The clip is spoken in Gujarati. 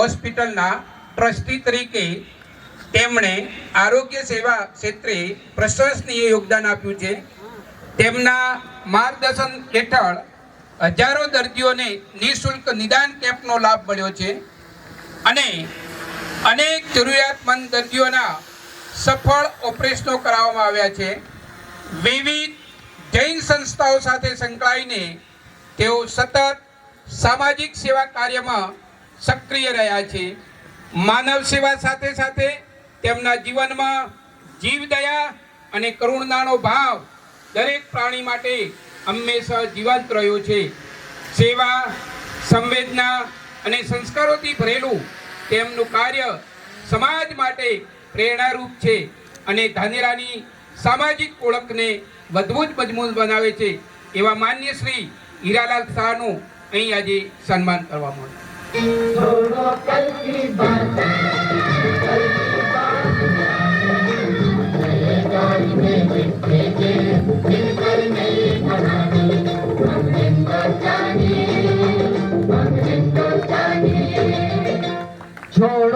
હોસ્પિટલના ટ્રસ્ટી તરીકે તેમણે આરોગ્ય સેવા ક્ષેત્રે પ્રશંસનીય યોગદાન આપ્યું છે. તેમના માર્ગદર્શન હેઠળ હજારો દર્દીઓને નિઃશુલ્ક નિદાન કેમ્પનો લાભ મળ્યો છે અને અનેક જરૂરિયાતમંદ દર્દીઓના સફળ ઓપરેશનો કરાવવામાં આવ્યા છે. વિવિધ જૈન સંસ્થાઓ સાથે સંકળાઈને તેઓ સતત સામાજિક સેવા કાર્યમાં સક્રિય રહ્યા છે. માનવ સેવા સાથે સાથે તેમના જીવનમાં જીવદયા અને કરુણાનો ભાવ દરેક પ્રાણી માટે હંમેશા જીવંત રહ્યો છે. સેવા, સંવેદના અને સંસ્કારોથી ભરેલું તેમનું કાર્ય સમાજ માટે પ્રેરણારૂપ છે અને ધાનેરાની સામાજિક ઓળખને વધુ જ મજબૂત બનાવે છે. એવા માન્ય શ્રી હીરાલાલ શાહનું અહીં આજે સન્માન કરવામાં આવ્યું. छोड़ो